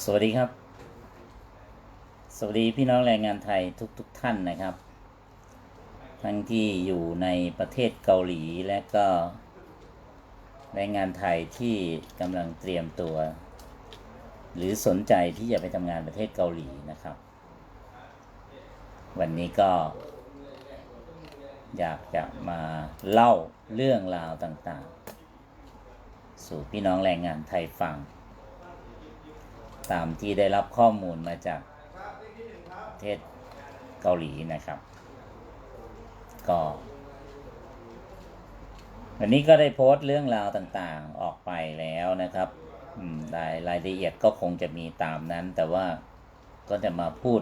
สวัสดีครับ สวัสดีพี่น้องแรงงานไทยทุกๆทท่านนะครับ ทั้งที่อยู่ในประเทศเกาหลีและก็แรงงานไทยที่กำลังเตรียมตัว หรือสนใจที่จะไปทำงานประเทศเกาหลีนะครับ วันนี้ก็ อยากจะมาเล่าเรื่องราวต่างๆ สู่พี่น้องแรงงานไทยฟัง ตามที่ได้รับข้อมูลมาจากประเทศเกาหลีนะครับ ก็วันนี้ก็ได้โพสต์เรื่องราวต่างๆออกไปแล้วนะครับรายรายละเอียดก็คงจะมีตามนั้น แต่ว่าก็จะมาพูด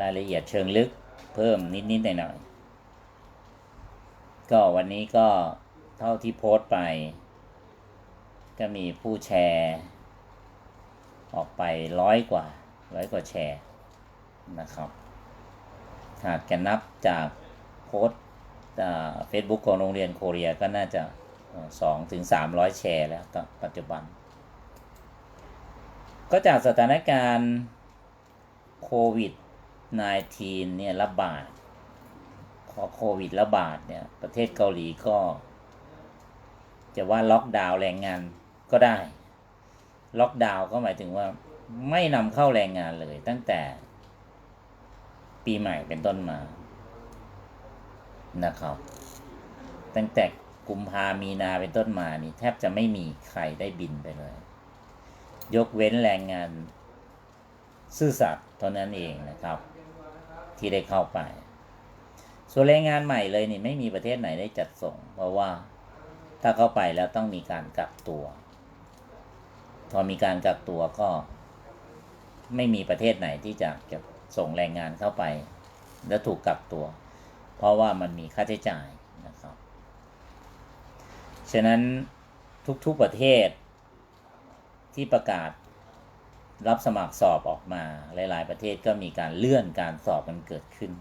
รายละเอียดเชิงลึกเพิ่มนิดๆหน่อยๆก็วันนี้ก็เท่าที่โพสต์ไปก็มีผู้แชร์ ออกไปร้อยกว่าร้อยกว่าแชร์นะครับ หากจะนับจากโพสต์เฟซบุ๊กของโรงเรียนโคเรียก็น่าจะสองถึงสามร้อยแชร์แล้วตปัจจุบัน ก็จากสถานการณ์โควิด -19 เนี่ยระบาดพอโควิดระบาดเนี่ยประเทศเกาหลีก็ จะว่าล็อกดาวน์แรงงานก็ได้ ล็อกดาวน์ก็หมายถึงว่าไม่นำเข้าแรงงานเลยตั้งแต่ปีใหม่เป็นต้นมานะครับ ตั้งแต่กุมภามีนาเป็นต้นมานี่แทบจะไม่มีใครได้บินไปเลย ยกเว้นแรงงาน ซื่อสัตย์เท่านั้นเองนะครับ ที่ได้เข้าไป ส่วนแรงงานใหม่เลยนี่ไม่มีประเทศไหนได้จัดส่ง เพราะว่าถ้าเข้าไปแล้วต้องมีการกักตัว พอมีการกักตัวก็ ไม่มีประเทศไหนที่จะจะส่งแรงงานเข้าไป แล้วถูกกักตัว เพราะว่ามันมีค่าใช้จ่ายนะครับ ฉะนั้นทุกๆประเทศที่ประกาศรับสมัครสอบออกมา หลาย ๆ ประเทศก็มีการเลื่อนการสอบกันเกิดขึ้น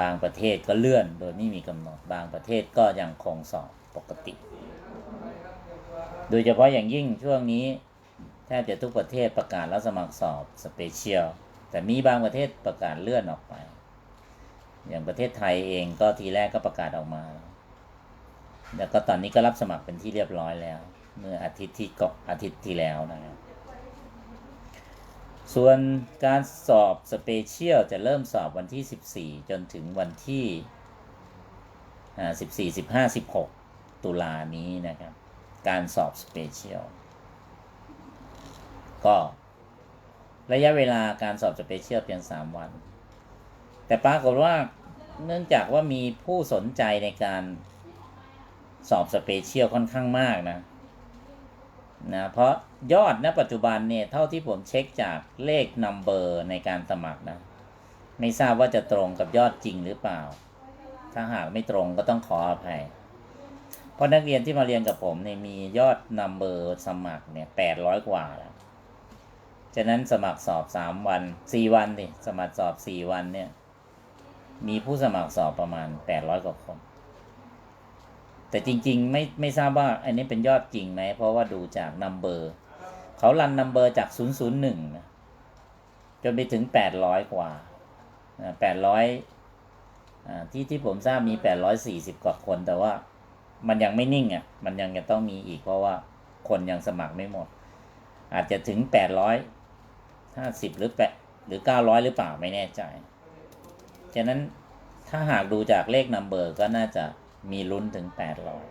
บางประเทศก็เลื่อนโดยไม่มีกำหนด บางประเทศก็ยังคงสอบปกติ โดยเฉพาะอย่างยิ่งช่วงนี้แทบจะทุกประเทศประกาศรับสมัครสอบสเปเชียลแต่มีบางประเทศประกาศเลื่อนออกไป อย่างประเทศไทยเองก็ทีแรกก็ประกาศออกมา แล้วก็ตอนนี้ก็รับสมัครเป็นที่เรียบร้อยแล้ว เมื่ออาทิตย์ที่ก็อาทิตย์ที่แล้วนะครับ ส่วนการสอบสเปเชียลจะเริ่มสอบวันที่ 14 จนถึงวันที่14 15 16 ตุลานี้นะครับ การสอบสเปเชียลก็ระยะเวลาการสอบสเปเชียลเพียง 3 วัน แต่ปรากฏว่าเนื่องจากว่ามีผู้สนใจในการสอบสเปเชียลค่อนข้างมากนะนะเพราะยอดณปัจจุบันเนี่ย เท่าที่ผมเช็คจากเลขนัมเบอร์ในการสมัครนะ ไม่ทราบว่าจะตรงกับยอดจริงหรือเปล่า ถ้าหากไม่ตรงก็ต้องขออภัย ราะนักเรียนที่มาเรียนกับผมเนี่ยมียอดนัมเบอร์สมัครเนี่ยแปดร้อยกว่าแล้วฉะนั้นสมัครสอบสามวันสี่วันดิสมัครสอบสี่วันเนี่ย มีผู้สมัครสอบประมาณแปดร้อยกว่าคน แต่จริง ๆ ไม่ไม่ทราบว่า อันนี้เป็นยอดจริงไหม เพราะว่าดูจากนัมเบอร์เขารันนัมเบอร์จากศูนย์ศูนย์หนึ่งนะจนไปถึงแปดร้อยกว่าแปดร้อยที่ที่ผมทราบมีแปดร้อยสี่สิบกว่าคนแต่ว่า มันยังไม่นิ่งอะ มันยังจะต้องมีอีกเพราะว่าคนยังสมัครไม่หมด อาจจะถึงแปดร้อยห้าสิบหรือแปดหรือเก้าร้อยหรือเปล่าไม่แน่ใจฉะนั้นถ้าหากดูจากเลขนัมเบอร์ก็น่าจะมีลุ้นถึงแปดร้อย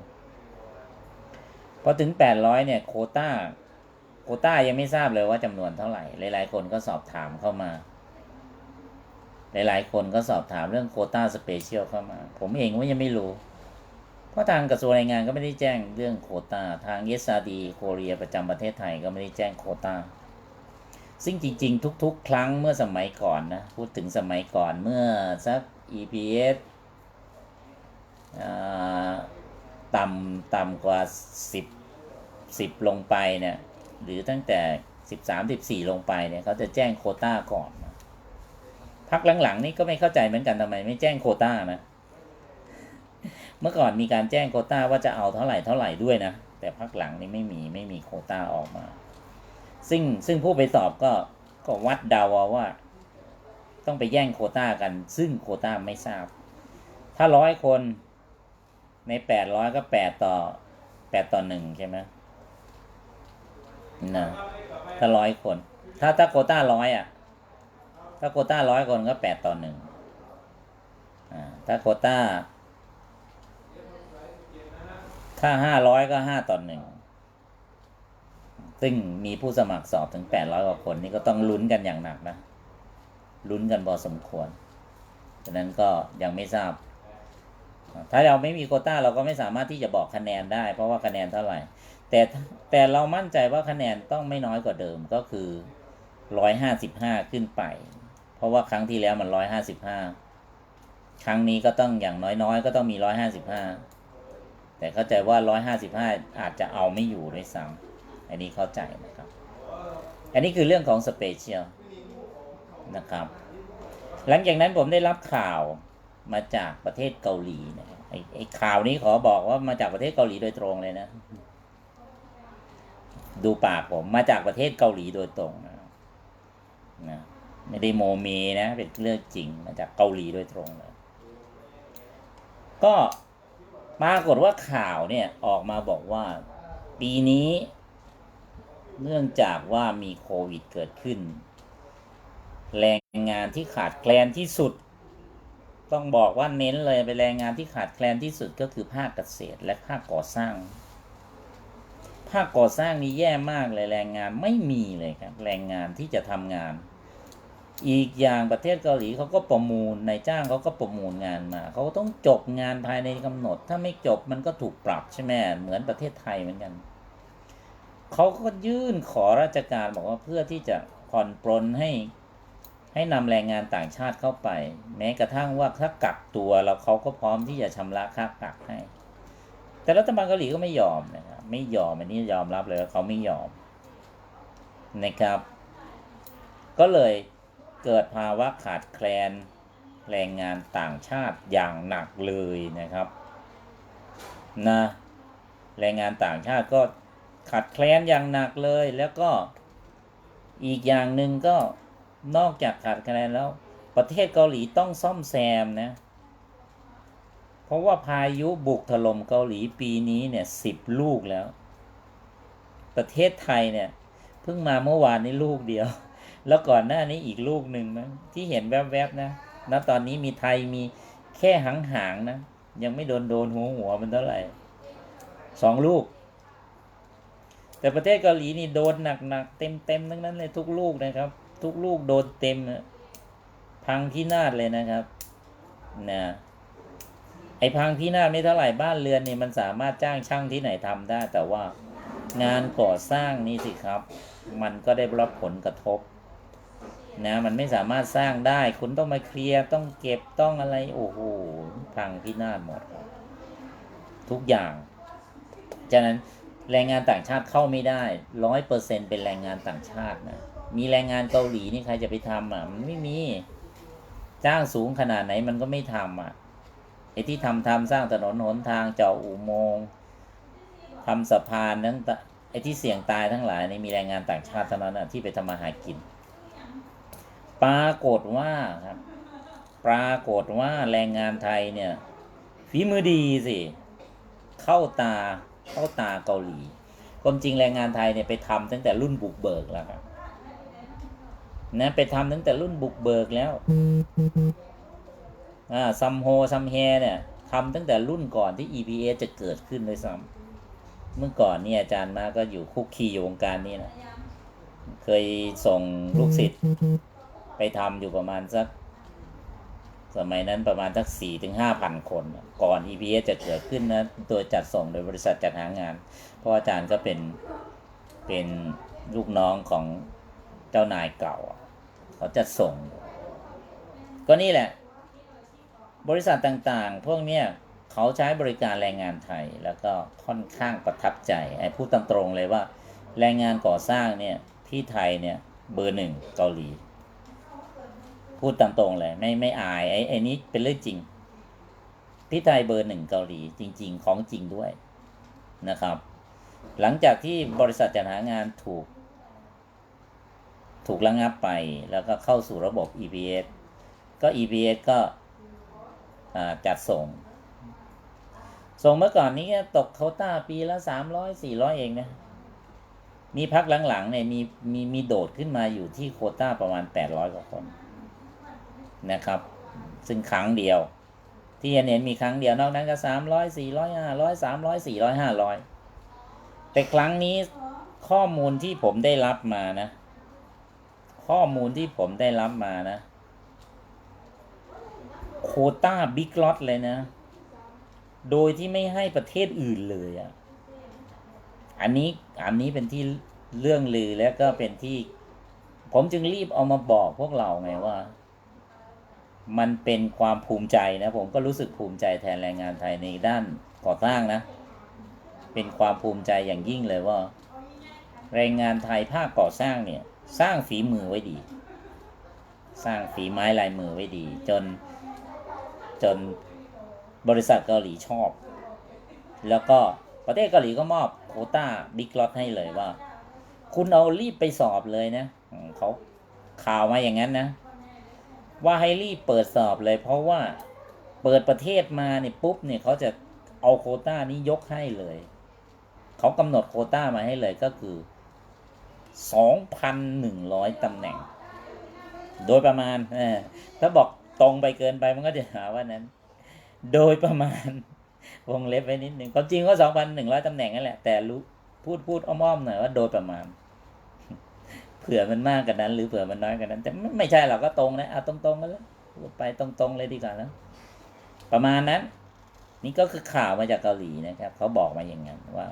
พอถึงแปดร้อยเนี่ยโคต้าโคต้ายังไม่ทราบเลยว่าจำนวนเท่าไหร่ หลาย ๆ คนก็สอบถามเข้ามาหลายๆคนก็สอบถามเรื่องโคต้าสเปเชียลเข้ามา ผมเองก็ยังไม่รู้ เพราะทางกระทรวงแรงงานก็ไม่ได้แจ้งเรื่องโคตาทางเอสอาดีโคเรียประจำประเทศไทยก็ไม่ได้แจ้งโคตาซึ่งจริง ๆ ทุก ๆ ครั้งเมื่อสมัยก่อนนะพูดถึงสมัยก่อนเมื่อสัก EPS ต่ำต่ำกว่า 10 10 ลงไปเนี่ยหรือตั้งแต่ 13 14 ลงไปเนี่ยเขาจะแจ้งโคต้าก่อนพักหลัง ๆ นี่ก็ไม่เข้าใจเหมือนกันทำไมไม่แจ้งโคต้านะ เมื่อก่อนมีการแจ้งโคต้าว่าจะเอาเท่าไหร่เท่าไหร่ด้วยนะ แต่พักหลังนี่ไม่มีไม่มีโคต้าออกมา ซึ่งซึ่งผู้ไปสอบก็ก็วัดเดาเอาว่า ต้องไปแย่งโคต้ากัน ซึ่งโคต้าไม่ทราบ ถ้าร้อยคนในแปดร้อยก็แปดต่อแปดต่อหนึ่งใช่ไหมนะถ้าร้อยคน ถ้าถ้าโคต้าร้อยอะ ถ้าโคต้าร้อยคนก็แปดต่อหนึ่งอ่าถ้าโคต้า ถ้าห้าร้อยก็ห้าต่อหนึ่งซึ่งมีผู้สมัครสอบถึงแปดร้อยกว่าคนนี่ก็ต้องลุ้นกันอย่างหนักนะลุ้นกันพอสมควรฉะนั้นก็ยังไม่ทราบ ถ้าเราไม่มีโคต้าเราก็ไม่สามารถที่จะบอกคะแนนได้ เพราะว่าคะแนนเท่าไหร่ แต่แต่เรามั่นใจว่าคะแนนต้องไม่น้อยกว่าเดิมก็คือร้อยห้าสิบห้าขึ้นไป เพราะว่าครั้งที่แล้วมันร้อยห้าสิบห้าครั้งนี้ก็ต้องอย่างน้อยๆ ก็ต้องมีร้อยห้าสิบห้า แต่เข้าใจว่าร้อยห้าสิบห้าอาจจะเอาไม่อยู่ด้วยซ้ำอันนี้เข้าใจนะครับ อันนี้คือเรื่องของสเปเชียลนะครับ หลังจากนั้นผมได้รับข่าวมาจากประเทศเกาหลีนะไอ้ไอ้ข่าวนี้ขอบอกว่ามาจากประเทศเกาหลีโดยตรงเลยนะ ดูปากผมมาจากประเทศเกาหลีโดยตรงนะนะไม่ได้โมเมนะ เป็นเรื่องจริงมาจากเกาหลีโดยตรงเลยก็ ปรากฏว่าข่าวเนี่ยออกมาบอกว่าปีนี้ เนื่องจากว่ามีโควิดเกิดขึ้น แรงงานที่ขาดแคลนที่สุด ต้องบอกว่าเน้นเลยเป็นแรงงานที่ขาดแคลนที่สุดก็คือภาคเกษตรและภาคก่อสร้าง ภาคก่อสร้างนี่แย่มากเลยแรงงานไม่มีเลยครับ แรงงานที่จะทำงาน อีกอย่างประเทศเกาหลีเขาก็ประมูลนายจ้างเขาก็ประมูลงานมาเขาต้องจบงานภายในกำหนด ถ้าไม่จบมันก็ถูกปรับใช่ไหมเหมือนประเทศไทยเหมือนกันเขาก็ยื่นขอราชการบอกว่าเพื่อที่จะผ่อนปรนให้ให้นำแรงงานต่างชาติเข้าไป แม้กระทั่งว่าถ้ากักตัวแล้วเขาก็พร้อมที่จะชำระค่ากักให้ แต่รัฐบาลเกาหลีก็ไม่ยอมนะครับไม่ยอมอันนี้ยอมรับเลยว่าเขาไม่ยอมนะครับ ก็เลย เกิดภาวะขาดแคลนแรงงานต่างชาติอย่างหนักเลยนะครับนะแรงงานต่างชาติก็ขาดแคลนอย่างหนักเลย แล้วก็อีกอย่างหนึ่งก็นอกจากขาดแคลนแล้ว ประเทศเกาหลีต้องซ่อมแซมนะเพราะว่าพายุบุกถล่มเกาหลีปีนี้เนี่ยสิบลูกแล้ว ประเทศไทยเนี่ยเพิ่งมาเมื่อวานนี้ลูกเดียว แล้วก่อนหน้านี้อีกลูกหนึ่งนะที่เห็นแวบๆนะณตอนนี้มีไทยมีแค่หางๆนะ ยังไม่โดนโดนหัวหัวมันเท่าไหร่สองลูก แต่ประเทศเกาหลีนี่โดนหนักๆเต็มๆทั้งนั้นเลยทุกลูกนะครับ ทุกลูกโดนเต็มพังที่นาดเลยนะครับนะไอพังที่นาดไม่เท่าไหร่บ้านเรือนนี่มันสามารถจ้างช่างที่ไหนทำได้ แต่ว่างานก่อสร้างนี่สิครับ มันก็ได้รับผลกระทบ นะมันไม่สามารถสร้างได้ คุณต้องมาเคลียร์ต้องเก็บต้องอะไร โอ้โหพังพินาศหมดครับทุกอย่างฉะนั้นแรงงานต่างชาติเข้าไม่ได้ร้อยเปอร์เซ็นเป็นแรงงานต่างชาตินะมีแรงงานเกาหลีนี่ใครจะไปทำอะมันไม่มีจ้างสูงขนาดไหนมันก็ไม่ทำอะไอ้ที่ทำทำสร้างถนนหนทางเจาะอุโมงค์ทำสะพานนั้นไอ้ที่เสี่ยงตายทั้งหลายนี่มีแรงงานต่างชาติเท่านั้นนะที่ไปทำมาหากิน ปรากฏว่าครับ ปรากฏว่าแรงงานไทยเนี่ยฝีมือดีสิ เข้าตาเข้าตาเกาหลีความจริงแรงงานไทยเนี่ยไปทำตั้งแต่รุ่นบุกเบิกแล้วครับนะไปทำตั้งแต่รุ่นบุกเบิกแล้วอ่าซัมโฮซัมแฮเนี่ยทำตั้งแต่รุ่นก่อนที่ EPA จะเกิดขึ้นเลยซ้ำเมื่อก่อนเนี่ยอาจารย์มาก็อยู่คุกคีอยู่วงการนี้นะ เคยส่งลูกศิษย์ ไปทำอยู่ประมาณสัก สมัยนั้นประมาณสักสี่ถึงห้าพันคน ก่อน EPS จะเกิดขึ้นนะตัวจัดส่งโดยบริษัทจัดหางาน เพราะอาจารย์ก็เป็นเป็นลูกน้องของเจ้านายเก่า เขาจัดส่ง ก็นี่แหละ บริษัทต่างๆ พวกเนี้ยเขาใช้บริการแรงงานไทยแล้วก็ค่อนข้างประทับใจไอ้พูดตามตรงเลยว่า แรงงานก่อสร้างเนี่ยที่ไทยเนี่ยเบอร์หนึ่งเกาหลี พูดตามตรงเลยไม่ไม่อายไอ้ไอ้นี้เป็นเรื่องจริงที่ไทยเบอร์หนึ่งเกาหลีจริง ๆ ของจริงด้วยนะครับ หลังจากที่บริษัทจัดหางานถูก ถูกระงับไปแล้วก็เข้าสู่ระบบ EPS ก็ EPS ก็จัดส่ง ส่งเมื่อก่อนนี้ตกโคต้าปีละสามร้อยสี่ร้อยเองนะ มีพักหลังๆเนี่ยมีมีมีโดดขึ้นมาอยู่ที่โคต้าประมาณแปดร้อยกว่าคน นะครับ ซึ่งครั้งเดียว ที่เห็นเห็นมีครั้งเดียวนอกนั้นก็สามร้อยสี่ร้อยห้าร้อยสามร้อยสี่ร้อยห้าร้อยแต่ครั้งนี้ข้อมูลที่ผมได้รับมานะ ข้อมูลที่ผมได้รับมานะโคต้าบิ๊กล็อตเลยนะ โดยที่ไม่ให้ประเทศอื่นเลยอะ่ะ อันนี้อันนี้เป็นที่เรื่องลือแล้วก็เป็นที่ ผมจึงรีบเอามาบอกพวกเราไงว่า มันเป็นความภูมิใจนะผมก็รู้สึกภูมิใจแทนแรงงานไทยในด้านก่อสร้างนะ เป็นความภูมิใจอย่างยิ่งเลยว่า แรงงานไทยภาคก่อสร้างเนี่ย สร้างฝีมือไว้ดี สร้างฝีไม้ลายมือไว้ดี จนจนบริษัทเกาหลีชอบ แล้วก็ประเทศเกาหลีก็มอบโคต้าบิ๊กล็อตให้เลยว่า คุณเอารีบไปสอบเลยนะเขาข่าวมาอย่างนั้นนะ ว่าให้รีบเปิดสอบเลย เพราะว่าเปิดประเทศมาเนี่ยปุ๊บเนี่ยเขาจะเอาโควต้านี้ยกให้เลย เขากำหนดโควต้ามาให้เลยก็คือ 2,100ตำแหน่ง โดยประมาณถ้าบอกตรงไปเกินไปมันก็จะหาว่านั้น โดยประมาณวงเล็บไว้นิดหนึ่งความจริงก็ 2,100ตำแหน่งนั่นแหละแต่รู้พูดพูดอ้อมๆหน่อยว่าโดยประมาณ ผื่อมันมากกว่านั้น หรือเผื่อมันน้อยกว่านั้น แต่ไม่ใช่หรอกก็ตรงนะเอาตรงๆกันแล้วพูดไปตรงๆเลยดีกว่าแล้วประมาณนั้น นี่ก็คือข่าวมาจากเกาหลีนะครับ เขาบอกมาอย่างนั้นว่า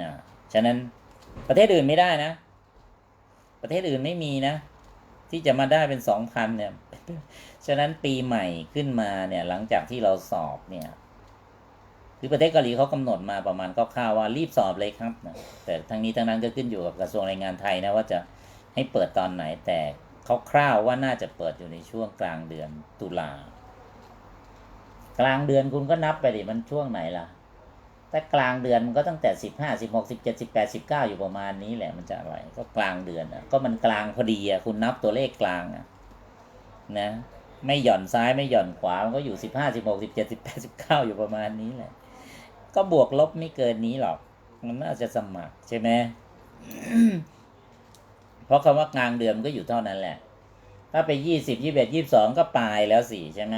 อ่าฉะนั้นประเทศอื่นไม่ได้นะ ประเทศอื่นไม่มีนะ ที่จะมาได้เป็นสองพันเนี่ย ฉะนั้นปีใหม่ขึ้นมาเนี่ย หลังจากที่เราสอบเนี่ย คือประเทศเกาหลีเขากำหนดมาประมาณคร่าวๆว่ารีบสอบเลยครับนะแต่ทั้งนี้ทั้งนั้นก็ขึ้นอยู่กับกระทรวงแรงงานไทยนะว่าจะให้เปิดตอนไหนแต่คร่าวๆว่าน่าจะเปิดอยู่ในช่วงกลางเดือนตุลากลางเดือนคุณก็นับไปดิมันช่วงไหนล่ะถ้ากลางเดือนมันก็ตั้งแต่สิบห้าสิบหกสิบเจ็ดสิบแปดสิบเก้าอยู่ประมาณนี้แหละมันจะอะไรก็กลางเดือนอะก็มันกลางพอดีอะคุณนับตัวเลขกลางอะนะไม่หย่อนซ้ายไม่หย่อนขวามันก็อยู่สิบห้าสิบหกสิบเจ็ดสิบแปดสิบเก้าอยู่ประมาณนี้แหละ ก็บวกลบไม่เกินนี้หรอก มันน่าจะสมัครใช่ไหมเพราะคำว่ากลางเดือนมันก็อยู่เท่านั้นแหละ ถ้าไปยี่สิบยี่สิบเอ็ดยี่สิบสองก็ปลายแล้วสิใช่ไหม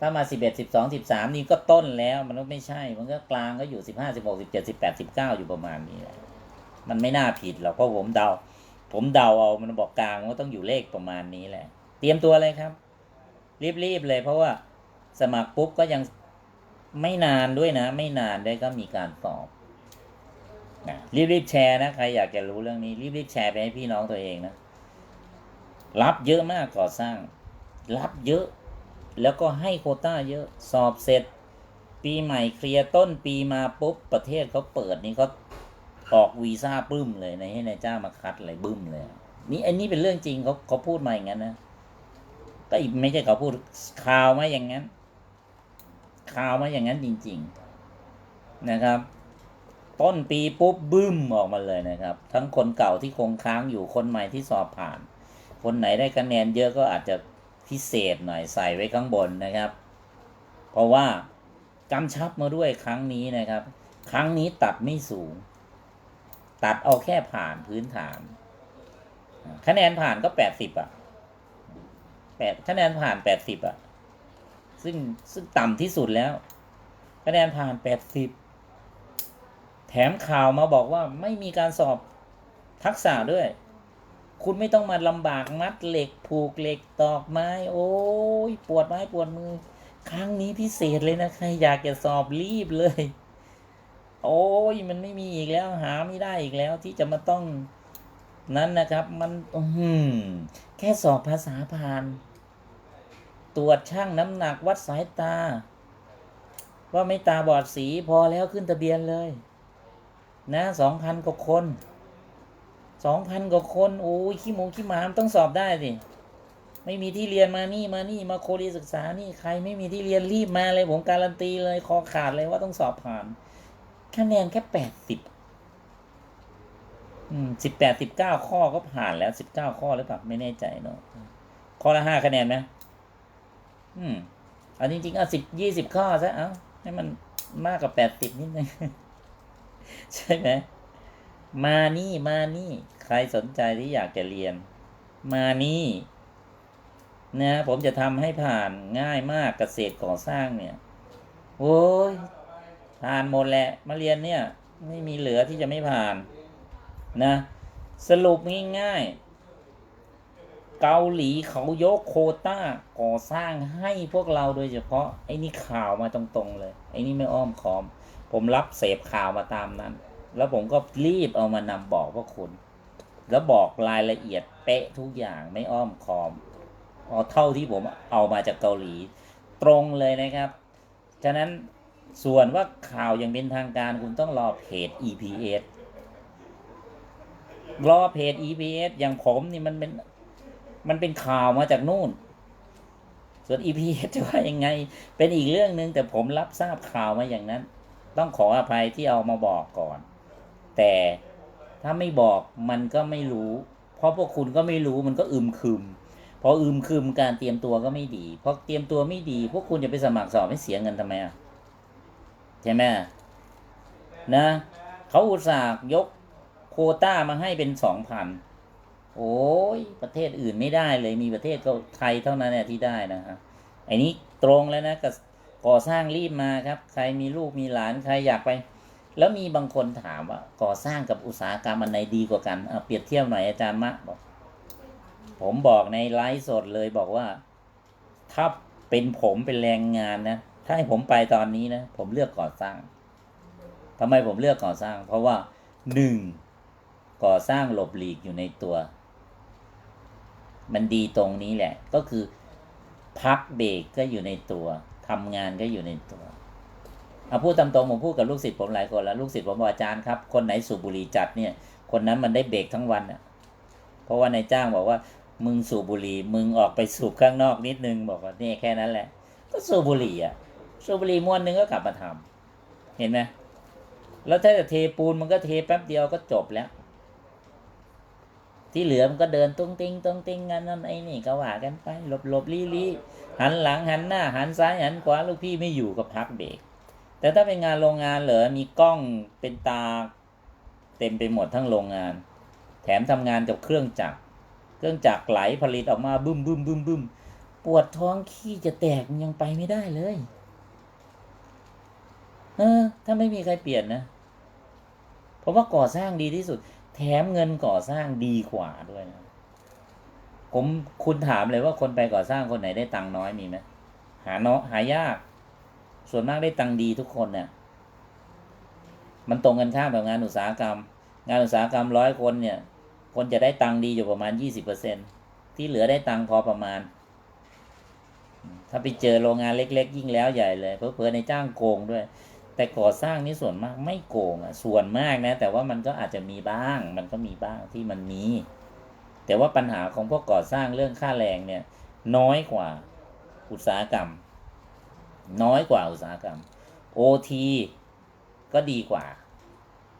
ถ้ามาสิบเอ็ดสิบสองสิบสามนี่ก็ต้นแล้ว มันก็ไม่ใช่ มันก็กลางก็อยู่สิบห้าสิบหกสิบเจ็ดสิบแปดสิบเก้าอยู่ประมาณนี้แหละ มันไม่น่าผิดหรอกเพราะผมเดา ผมเดาเอามันบอกกลางมันก็ต้องอยู่เลขประมาณนี้แหละ เตรียมตัวเลยครับ รีบๆเลย เพราะว่าสมัครปุ๊บก็ยัง ไม่นานด้วยนะ ไม่นานได้ก็มีการสอบนะรีบๆแชร์นะ ใครอยากจะรู้เรื่องนี้ รีบๆแชร์ไปให้พี่น้องตัวเองนะ รับเยอะมากก่อสร้าง รับเยอะ แล้วก็ให้โคต้าเยอะสอบเสร็จ ปีใหม่เคลียร์ต้นปีมาปุ๊บประเทศเขาเปิดนี่เขาออกวีซ่าปึ้มเลยในให้นายจ้างมาคัดอะไรบึ้มเลย นี่อันนี้เป็นเรื่องจริงเขาเขาพูดมาอย่างนั้นนะก็ไม่ใช่เขาพูดข่าวมาอย่างนั้น ข่าวมาอย่างนั้นจริง ๆนะครับ ต้นปีปุ๊บบึ้มออกมาเลยนะครับ ทั้งคนเก่าที่คงค้างอยู่คนใหม่ที่สอบผ่าน คนไหนได้คะแนนเยอะก็อาจจะพิเศษหน่อยใส่ไว้ข้างบนนะครับ เพราะว่ากำชับมาด้วยครั้งนี้นะครับ ครั้งนี้ตัดไม่สูง ตัดเอาแค่ผ่านพื้นฐาน คะแนนผ่านก็แปดสิบอะแปดคะแนนผ่านแปดสิบอะ ซึ่งซึ่งต่ำที่สุดแล้วคะแนนผ่านแปดสิบแถมข่าวมาบอกว่าไม่มีการสอบทักษะด้วย คุณไม่ต้องมาลำบากมัดเหล็กผูกเหล็กตอกไม้ โอ้ยปวดไม้ปวดมือ ครั้งนี้พิเศษเลยนะ ใครอยากจะสอบรีบเลย โอ้ยมันไม่มีอีกแล้วหาไม่ได้อีกแล้วที่จะมาต้องนั้นนะครับ มันอืแค่สอบภาษาผ่าน ตรวจช่างน้ำหนักวัดสายตา ว่าไม่ตาบอดสีพอแล้วขึ้นทะเบียนเลย นะสองพันกว่าคนสองพันกว่าคนโอ้ยขี้หมูขี้หมามต้องสอบได้สิไม่มีที่เรียนมานี่มานี่มาโคดีศึกษานี่ใครไม่มีที่เรียนรีบมาเลยผมการันตีเลยคอขาดเลยว่าต้องสอบผ่านคะแนนแค่แปดสิบสิบแปดสิบเก้าข้อก็ผ่านแล้วสิบเก้าข้อหรือเปล่าไม่แน่ใจเนาะข้อละห้าคะแนนไหม อืมเอาจริงๆเอาสิบยี่สิบข้อซะเอาให้มันมากกว่าแปดสิบนิดนึงใช่ไหมมานี่มานี่ ใครสนใจที่อยากจะเรียน มานี่นะผมจะทำให้ผ่านง่ายมากเกษตรก่อสร้างเนี่ยโอ้ยผ่านหมดแหละมาเรียนเนี่ย ไม่มีเหลือที่จะไม่ผ่านนะ สรุปง่ายๆ เกาหลีเขายกโคต้าก่อสร้างให้พวกเราโดยเฉพาะ ไอ้นี่ข่าวมาตรงๆเลย ไอ้นี่ไม่อ้อมคอม ผมรับเสพข่าวมาตามนั้น แล้วผมก็รีบเอามานำบอกพวกคุณ แล้วบอกรายละเอียดเป๊ะทุกอย่างไม่อ้อมคอมเอาเท่าที่ผมเอามาจากเกาหลี ตรงเลยนะครับ ฉะนั้นส่วนว่าข่าวอย่างเป็นทางการคุณต้องรอเพจ EPS รอเพจ EPS อย่างผมนี่มันเป็น มันเป็นข่าวมาจากนู่น ส่วน EPS จะว่ายังไง เป็นอีกเรื่องหนึ่งแต่ผมรับทราบข่าวมาอย่างนั้น ต้องขออภัยที่เอามาบอกก่อน แต่ถ้าไม่บอกมันก็ไม่รู้ เพราะพวกคุณก็ไม่รู้มันก็อึมครึมพออึมครึมการเตรียมตัวก็ไม่ดีพอเตรียมตัวไม่ดี พวกคุณจะไปสมัครสอบให้เสียเงินทำไมอะใช่ไหมนะเขาอุตส่าห์ยกโคต้ามาให้เป็นสองพัน โอ้ยประเทศอื่นไม่ได้เลยมีประเทศก็ไทยเท่านั้นเนี่ยที่ได้นะฮะไอ้นี้ตรงแล้วนะกับก่อสร้างรีบมาครับ ใครมีลูกมีหลานใครอยากไป แล้วมีบางคนถามว่า ก่อสร้างกับอุตสาหกรรมอันไหนดีกว่ากันเเปรียบเทียบหน่อยอาจารย์มะบอก ผมบอกในไลฟ์สดเลยบอกว่า ถ้าเป็นผมเป็นแรงงานนะถ้าให้ผมไปตอนนี้นะผมเลือกก่อสร้างทำไมผมเลือกก่อสร้าง เพราะว่าหนึ่งก่อสร้างหลบหลีกอยู่ในตัว มันดีตรงนี้แหละ ก็คือพักเบรกก็อยู่ในตัวทำงานก็อยู่ในตัวเอาพูดตามตรงผมพูดกับลูกศิษย์ผมหลายคนแล้วลูกศิษย์ผมบอกอาจารย์ครับคนไหนสูบบุหรี่จัดเนี่ย คนนั้นมันได้เบรกทั้งวันอะเพราะว่านายจ้างบอกว่า มึงสูบบุหรี่มึงออกไปสูบข้างนอกนิดนึงบอกว่านี่แค่นั้นแหละ ก็สูบบุหรี่อะสูบบุหรี่มวนนึงก็กลับมาทำเห็นไหมแล้วถ้าจะเทปูนมันก็เทแป๊บเดียวก็จบแล้ว ที่เหลือมันก็เดินตุ้งติ้งตุ้งติ้งกันนั่นไอ้นี่ก็ว่ากันไปหลบหลบลี้ลี้หันหลังหันหน้า หันซ้ายหันขวาลูกพี่ไม่อยู่ก็พักเบรกแต่ถ้าเป็นงานโรงงานเหรอมีกล้องเป็นตา เต็มไปหมดทั้งโรงงาน แถมทำงานกับเครื่องจักรเครื่องจักรไหลผลิตออกมาบึ้มบึ้มบึ้มบึ้มปวดท้องขี้จะแตกยังไปไม่ได้เลยเออถ้าไม่มีใครเปลี่ยนนะเพราะว่าก่อสร้างดีที่สุด แถมเงินก่อสร้างดีกว่าด้วยนะผมคุณถามเลยว่าคนไปก่อสร้างคนไหนได้ตังค์น้อยมีไหมหาเนาะหายาก ส่วนมากได้ตังค์ดีทุกคนเนี่ยมันตรงกันข้ามกับงานอุตสาหกรรม งานอุตสาหกรรมร้อยคนเนี่ย คนจะได้ตังค์ดีอยู่ประมาณยี่สิบเปอร์เซ็นที่เหลือได้ตังค์พอประมาณ ถ้าไปเจอโรงงานเล็ก ๆ ยิ่งแล้วใหญ่เลยเพอเพอในจ้างโกงด้วย แต่ก่อสร้างนี่ส่วนมากไม่โกงอะส่วนมากนะ แต่ว่ามันก็อาจจะมีบ้าง มันก็มีบ้างที่มันมี แต่ว่าปัญหาของพวกก่อสร้างเรื่องค่าแรงเนี่ย น้อยกว่าอุตสาหกรรม น้อยกว่าอุตสาหกรรมโอทีก็ดีกว่า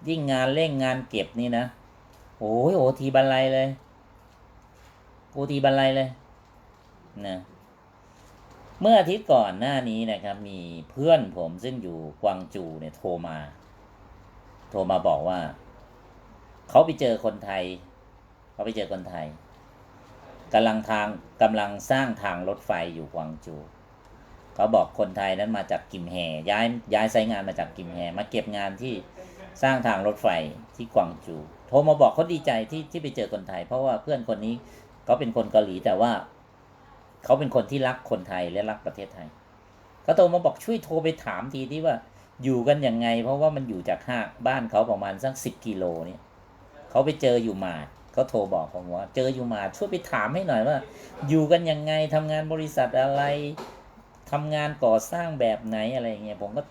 ยิ่งงานเร่งงานเก็บนี่นะโอ้ยโอทีบันไลเลยโอทีบันไลเลยนะ เมื่ออาทิตย์ก่อนหน้านี้นะครับ มีเพื่อนผมซึ่งอยู่กวางจูเนี่ยโทรมา โทรมาบอกว่า เขาไปเจอคนไทย เขาไปเจอคนไทยกำลังทางกำลังสร้างทางรถไฟอยู่กวางจูเขาบอกคนไทยนั้นมาจากกิมแฮย้ายย้ายไซงานมาจากกิมแฮมาเก็บงานที่สร้างทางรถไฟที่กวางจู โทรมาบอกเขาดีใจที่ที่ไปเจอคนไทย เพราะว่าเพื่อนคนนี้เขาเป็นคนเกาหลีแต่ว่า เขาเป็นคนที่รักคนไทยและรักประเทศไทยเขาโทรมาบอกช่วยโทรไปถามทีที่ว่าอยู่กันยังไง เพราะว่ามันอยู่จากห้างบ้านเขาประมาณสักสิบกิโลเนี่ยเขาไปเจออยู่หมาดเขาโทรบอกผมว่า เจออยู่หมาดช่วยไปถามให้หน่อยว่า อยู่กันยังไงทำงานบริษัทอะไรทำงานก่อสร้างแบบไหนอะไรเงี้ยผมก็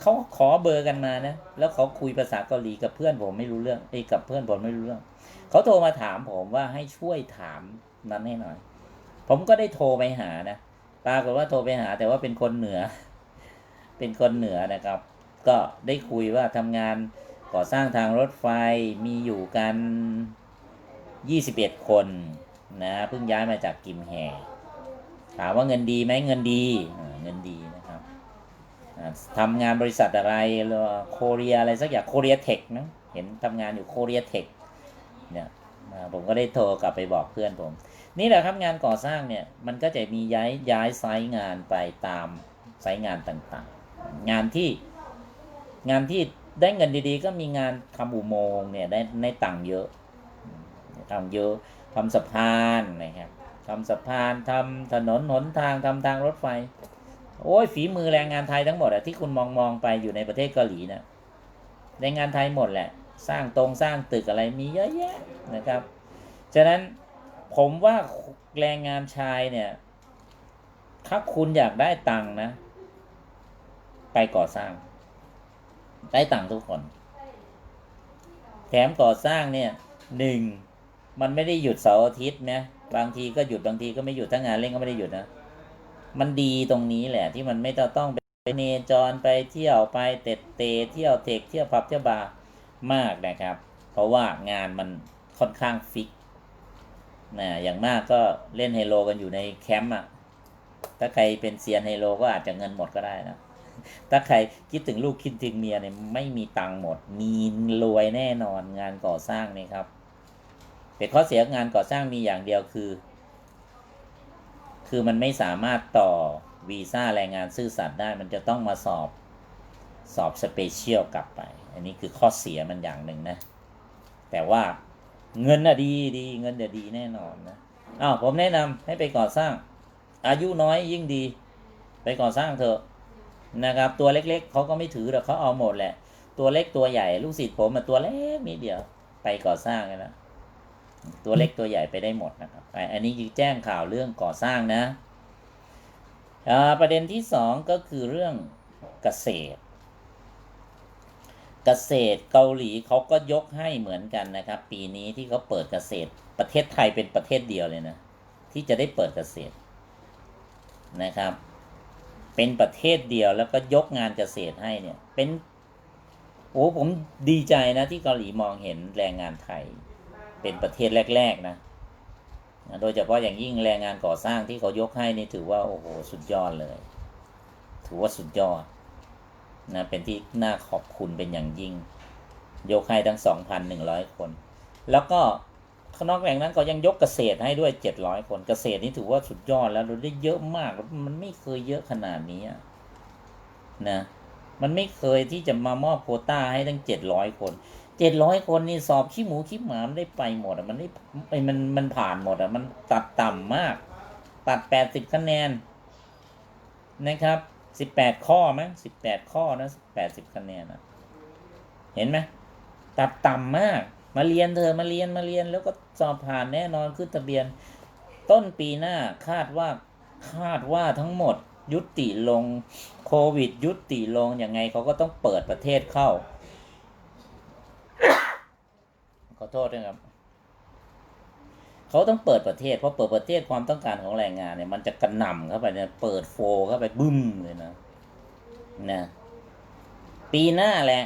เขาขอเบอร์กันมานะ แล้วเขาคุยภาษาเกาหลีกับเพื่อนผมไม่รู้เรื่องไอ้กับเพื่อนผมไม่รู้เรื่องเขาโทรมาถามผมว่าให้ช่วยถามนั้นให้หน่อย ผมก็ได้โทรไปหานะปรากฏว่าโทรไปหา แต่ว่าเป็นคนเหนือ เป็นคนเหนือนะครับ ก็ได้คุยว่าทำงานก่อสร้างทางรถไฟมีอยู่กัน 21 คนนะเพิ่งย้ายมาจากกิมแห่ถามว่าเงินดีไหมเงินดีเงินดีนะครับทำงานบริษัทอะไรโคเรียอะไรสักอย่างโคเรียเทคนะเห็นทำงานอยู่โคเรียเทคเนี่ยผมก็ได้โทรกลับไปบอกเพื่อนผม นี่แหละครับงานก่อสร้างเนี่ยมันก็จะมีย้ายย้ายไซต์งานไปตามไซต์งานต่างๆ งานที่งานที่ได้เงินดีๆ ก็มีงานทำอุโมงค์เนี่ยได้ได้ตังเยอะทำเยอะทำสะพานนะครับทำสะพานทำถนนหนทางทำทางรถไฟ โอ้ยฝีมือแรงงานไทยทั้งหมดอะที่คุณมองมองไปอยู่ในประเทศเกาหลีนะแรงงานไทยหมดแหละ สร้างตรงสร้างตึกอะไรมีเยอะแยะนะครับ ฉะนั้น ผมว่าแรงงานชายเนี่ย ถ้าคุณอยากได้ตังค์นะ ไปก่อสร้าง ได้ตังค์ทุกคน แถมก่อสร้างเนี่ยหนึ่งมันไม่ได้หยุดเสาร์อาทิตย์นะบางทีก็หยุดบางทีก็ไม่หยุดถ้างานเร่งก็ไม่ได้หยุดนะ มันดีตรงนี้แหละ ที่มันไม่ต้องต้องไปเนจรไปเที่ยวไปเตะเตะเที่ยวเทคเที่ยวผับเที่ยวบาร์มากนะครับ เพราะว่างานมันค่อนข้างฟิก นะอย่างมากก็เล่นไฮโลกันอยู่ในแคมป์อะ ถ้าใครเป็นเซียนไฮโลก็อาจจะเงินหมดก็ได้นะ ถ้าใครคิดถึงลูกคิดถึงเมียเนี่ยไม่มีตังค์หมด มีรวยแน่นอนงานก่อสร้างนี่ครับแต่ข้อเสียงานก่อสร้างมีอย่างเดียวคือ คือมันไม่สามารถต่อวีซ่าแรงงานซื่อสัตย์ได้ มันจะต้องมาสอบสอบสเปเชียลกลับไป อันนี้คือข้อเสียมันอย่างหนึ่งนะ แต่ว่า เงินน่ะดีดีเงินจะดีแน่นอนนะอ้าวผมแนะนำให้ไปก่อสร้าง อายุน้อยยิ่งดี ไปก่อสร้างเถอะนะครับ ตัวเล็กๆเขาก็ไม่ถือหรอกเขาเอาหมดแหละ ตัวเล็กตัวใหญ่ลูกศิษย์ผมอะตัวเล็กนิดเดียวไปก่อสร้างกันนะตัวเล็กตัวใหญ่ไปได้หมดนะครับอะอันนี้คือแจ้งข่าวเรื่องก่อสร้างนะอ่าประเด็นที่สองก็คือเรื่องเกษตร เกษตรเกาหลีเขาก็ยกให้เหมือนกันนะครับ ปีนี้ที่เขาเปิดเกษตรประเทศไทยเป็นประเทศเดียวเลยนะ ที่จะได้เปิดเกษตรนะครับ เป็นประเทศเดียวแล้วก็ยกงานเกษตรให้เนี่ยเป็นโอ้ผมดีใจนะที่เกาหลีมองเห็นแรงงานไทย เป็นประเทศแรก ๆนะโดยเฉพาะอย่างยิ่งแรงงานก่อสร้างที่เขายกให้นี่ถือว่าโอ้โหสุดยอดเลย ถือว่าสุดยอด นะเป็นที่น่าขอบคุณเป็นอย่างยิ่ง ยกให้ทั้ง 2,100 คน แล้วก็ข้างนอกแหล่งนั้นก็ยังยกเกษตรให้ด้วย 700 คนเกษตรนี่ถือว่าสุดยอดแล้วเราได้เยอะมากมันไม่เคยเยอะขนาดนี้นะมันไม่เคยที่จะมามอบโควต้าให้ตั้ง 700 คน 700 คนนี่สอบขี้หมูขี้หมามได้ไปหมดอะมันได้ไอ้มันมันผ่านหมดอะมันตัดต่ำมาก ตัด 80 คะแนนนะครับ สิบแปดข้อมั้งสิบแปดข้อนะแปดสิบคะแนนอะเห็นไหมตัดต่ำมาก มาเรียนเธอมาเรียนมาเรียนแล้วก็สอบผ่านแน่นอนขึ้นทะเบียน ต้นปีหน้าคาดว่าคาดว่าทั้งหมดยุติลงโควิด ยุติลงยังไงเขาก็ต้องเปิดประเทศเข้า ขอโทษนะครับ เขาต้องเปิดประเทศเพราะเปิดประเทศความต้องการของแรงงานเนี่ยมันจะกระหน่ำเข้าไปเนี่ยเปิดโฟเข้าไปบึ้มเลยนะนะปีหน้าแหละ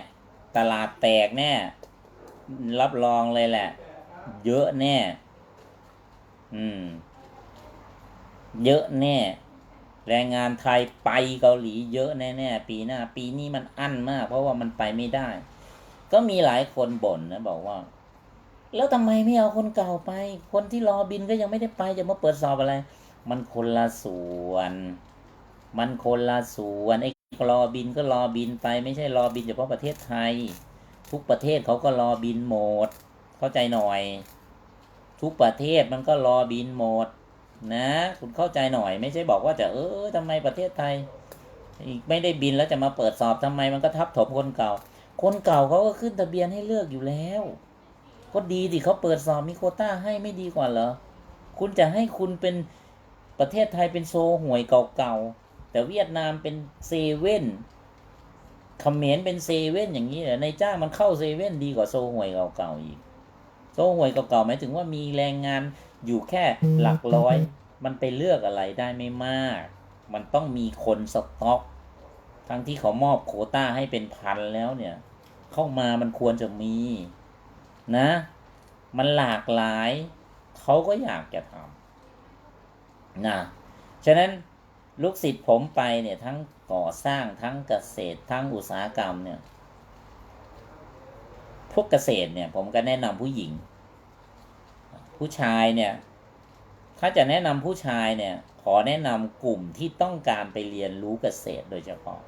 ตลาดแตกแน่รับรองเลยแหละ เยอะแน่ อืม เยอะแน่ แรงงานไทยไปเกาหลีเยอะแน่ๆปีหน้า ปีนี้มันอั้นมาก เพราะว่ามันไปไม่ได้ ก็มีหลายคนบ่นนะ บอกว่า แล้วทำไมไม่เอาคนเก่าไป คนที่รอบินก็ยังไม่ได้ไปจะมาเปิดสอบอะไร มันคนละส่วน มันคนละส่วนไอ้รอบินก็รอบินไป ไม่ใช่รอบินเฉพาะประเทศไทย ทุกประเทศเขาก็รอบินหมด เข้าใจหน่อย ทุกประเทศมันก็รอบินหมดนะ คุณเข้าใจหน่อย ไม่ใช่บอกว่าจะเออทำไมประเทศไทยไม่ได้บินแล้วจะมาเปิดสอบทำไมมันก็ทับถมคนเก่า คนเก่าเขาก็ขึ้นทะเบียนให้เลือกอยู่แล้ว ก็ดีดิเขาเปิดสอบมีโคต้าให้ไม่ดีกว่าเหรอ คุณจะให้คุณเป็นประเทศไทยเป็นโซห่วยเก่าๆ แต่เวียดนามเป็นเซเว่นเขมรเป็นเซเว่นอย่างนี้เหรอในจ้างมันเข้าเซเว่นดีกว่าโซห่วยเก่าๆอีก โซห่วยเก่าๆหมายถึงว่ามีแรงงานอยู่แค่หลักร้อย มันไปเลือกอะไรได้ไม่มาก มันต้องมีคนสต็อก ทั้งที่เขามอบโคต้าให้เป็นพันแล้วเนี่ย เข้ามามันควรจะมี นะ มันหลากหลาย เขาก็อยากจะทำนะฉะนั้นลูกศิษย์ผมไปเนี่ยทั้งก่อสร้างทั้งเกษตรทั้งอุตสาหกรรมเนี่ย พวกเกษตรเนี่ย ผมก็แนะนำผู้หญิง ผู้ชายเนี่ย ถ้าจะแนะนำผู้ชายเนี่ย ขอแนะนำกลุ่มที่ต้องการไปเรียนรู้เกษตรโดยเฉพาะ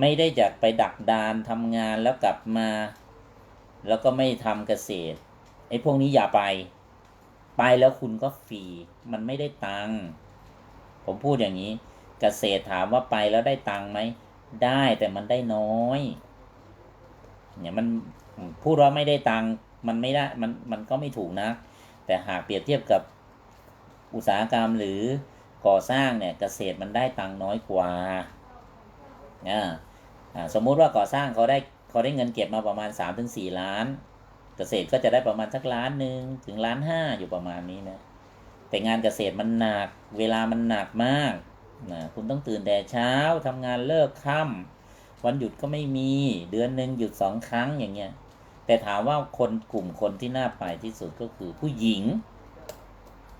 ไม่ได้จะไปดักดานทำงานแล้วกลับมา แล้วก็ไม่ทำเกษตรไอ้พวกนี้อย่าไป ไปแล้วคุณก็ฟรีมันไม่ได้ตังค์ผมพูดอย่างนี้ เกษตรถามว่าไปแล้วได้ตังค์ไหมได้แต่มันได้น้อย เนี่ยมันพูดว่าไม่ได้ตังค์มันไม่ได้มันมันก็ไม่ถูกนะ แต่หากเปรียบเทียบกับอุตสาหกรรมหรือก่อสร้างเนี่ยเกษตรมันได้ตังค์น้อยกว่าอ่าอ่าสมมุติว่าก่อสร้างเขาได้ เขาได้เงินเก็บมาประมาณ3าถึงสล้าน เกษตรก็จะได้ประมาณสักล้านหนึ่งถึงล้านห้าอยู่ประมาณนี้นะแต่งานเกษตรมันหนัก เวลามันหนักมากนะคุณต้องตื่นแต่เช้าทำงานเลิกค่ำวันหยุดก็ไม่มีเดือนหนึ่งหยุดสองครั้งอย่างเงี้ยแต่ถามว่าคนกลุ่มคนที่น่าไปที่สุดก็คือผู้หญิง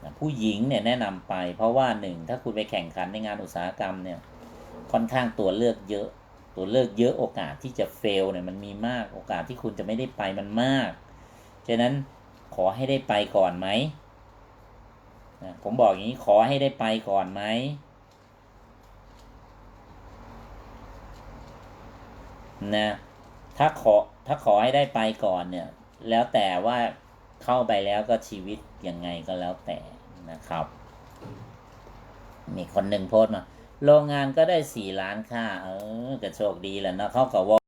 นะผู้หญิงเนี่ยแนะนำไป เพราะว่าหนึ่งถ้าคุณไปแข่งขันในงานอุตสาหกรรมเนี่ยค่อนข้างตัวเลือกเยอะ ตัวเลือกเยอะโอกาสที่จะเฟลเนี่ยมันมีมากโอกาสที่คุณจะไม่ได้ไปมันมาก ฉะนั้นขอให้ได้ไปก่อนไหมนะผมบอกอย่างนี้ขอให้ได้ไปก่อนไหมนะถ้าขอถ้าขอให้ได้ไปก่อนเนี่ย แล้วแต่ว่าเข้าไปแล้วก็ชีวิตยังไงก็แล้วแต่นะครับ มีคนหนึ่งโพสต์มา โรงงานก็ได้สี่ล้านค่า เออก็โชคดีแหละเนาะเขาก็ว